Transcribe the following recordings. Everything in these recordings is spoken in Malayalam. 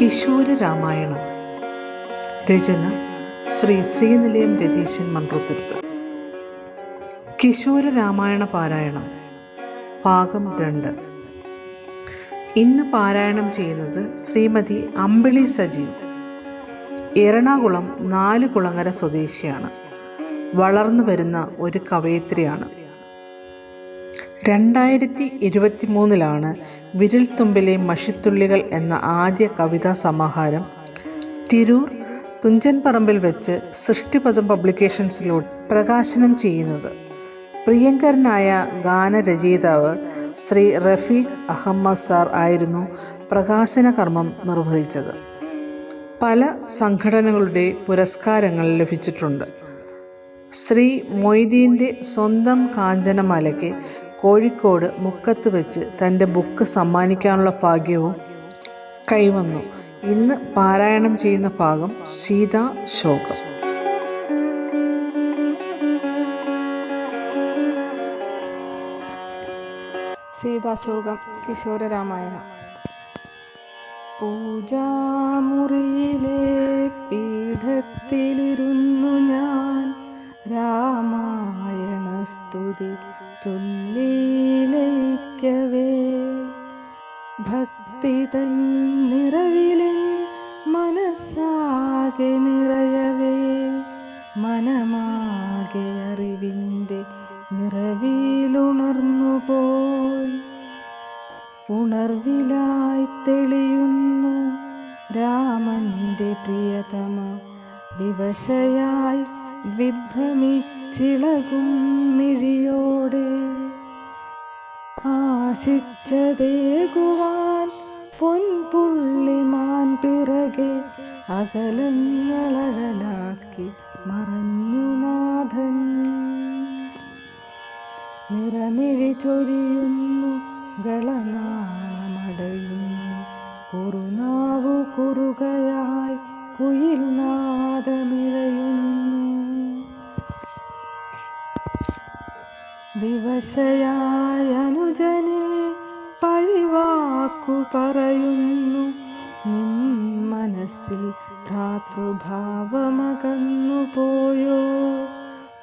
കിശോര രാമായണം രചന ശ്രീ ശ്രീനിലയം രതീശൻ മന്ത്രത്തിരുത്ത് കിശോര രാമായണ പാരായണം ഭാഗം രണ്ട്. ഇന്ന് പാരായണം ചെയ്യുന്നത് ശ്രീമതി അമ്പിളി സജീവ്. എറണാകുളം നാല് കുളങ്ങര സ്വദേശിയാണ്. വളർന്നു വരുന്ന ഒരു കവയിത്രിയാണ്. രണ്ടായിരത്തി ഇരുപത്തി മൂന്നിലാണ് വിരൽത്തുമ്പിലെ മഷിത്തുള്ളികൾ എന്ന ആദ്യ കവിതാ സമാഹാരം തിരൂർ തുഞ്ചൻ പറമ്പിൽ വെച്ച് സൃഷ്ടിപദം പബ്ലിക്കേഷൻസിലൂടെ പ്രകാശനം ചെയ്യുന്നത്. പ്രിയങ്കരനായ ഗാനരചയിതാവ് ശ്രീ റഫീഖ് അഹമ്മദ് സാർ ആയിരുന്നു പ്രകാശന കർമ്മം നിർവഹിച്ചത്. പല സംഘടനകളുടെ പുരസ്കാരങ്ങൾ ലഭിച്ചിട്ടുണ്ട്. ശ്രീ മൊയ്തീന്റെ സ്വന്തം കാഞ്ചനമാലയ്ക്ക് കോഴിക്കോട് മുക്കത്ത് വെച്ച് തന്റെ ബുക്ക് സമ്മാനിക്കാനുള്ള ഭാഗ്യവും കൈവന്നു. ഇന്ന് പാരായണം ചെയ്യുന്ന ഭാഗം സീതാ ശോകം. സീതാശോകം കിശോര രാമായണം തൻ നിറവിലെ മനസ്സാകെ നിറയവേ. മനമാകെ അറിവിന്റെ നിറവിലുണർന്നു പോയി ഉണർവിലായി തെളിയുന്നു രാമന്റെ പ്രിയതമ. ദിവസയായി വിഭ്രമിച്ചിളകും മിഴിയോടെ. ആശിച്ചതേകുവാൻ പൊൻപുള്ളിമാൻ പിറകെ അകലങ്ങളഴലാക്കി മറഞ്ഞു നാഥൻ. നിറമിഴി ചൊരിയുന്നു ഗളനാളമടയുന്നു കുറുനാവു കുറുകയായി കുയിൽ നാദമിഴയുന്നു. വിവശയായ അനുജനി പറയുന്നു. നിൻ മനസ്സിൽ ഭ്രാതൃഭാവമകന്നു പോയോ?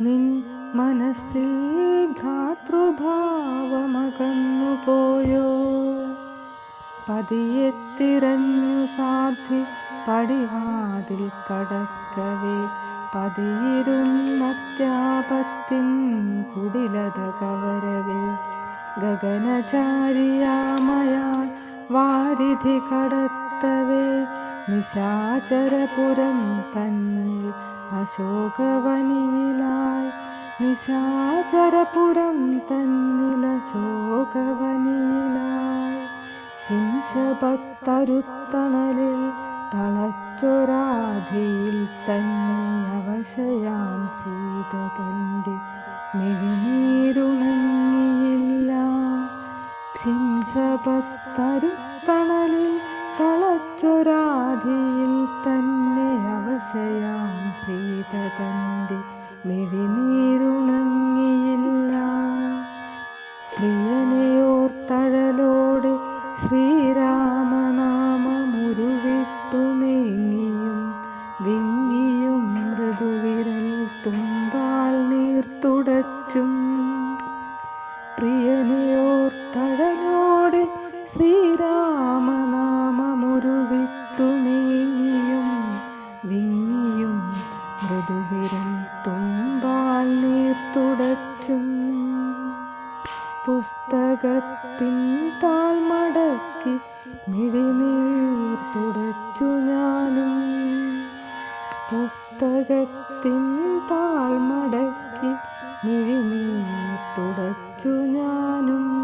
നിൻ മനസ്സിൽ ഭ്രാതൃഭാവമകന്നു പോയോ? പതിയെ തിരഞ്ഞു സാധി പടിവാതിൽ കടക്കവേ. പതിയിരുന്നത്യാപത്തിൻ കുടിലത കവരവേ. ഗഗനചാരിയാമയാൽ വാരിധി കടത്തവേ നിശാചരപുരം തന്നിൽ അശോകവനിയിലായി. നിശാചരപുരം തന്നിൽ അശോകവനിയിലായി. ശിംശഭക്തരുത്തണലിൽ തളച്ചൊരാധിയിൽ തന്നെ അവശയാം സീത തന്റെ മിഴിനീരുണങ്ങിയില്ല ശിംശപത്തരുത്തണലിൽ പ്രിയനെയോർത്തഴലോടെ പുസ്തകത്തിൻ താൾമടക്കി മിഴിനീർ തുടച്ചു ഞാനും. പുസ്തകത്തിൻ താൾമടക്കി മിഴിനീർ തുടച്ചു ഞാനും.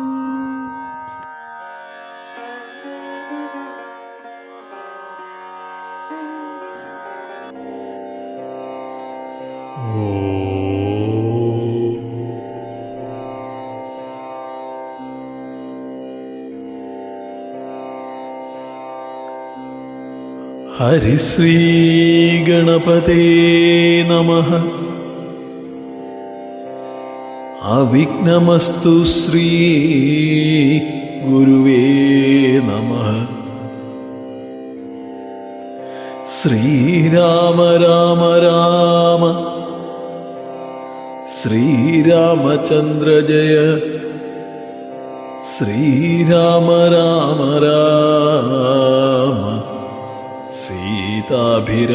हरिश्रीगणपते नमः। अविघ्नमस्तु श्रीगुरुवे श्रीराम राम राम। श्रीरामचन्द्र जय। श्रीराम राम राम। साभिरामजय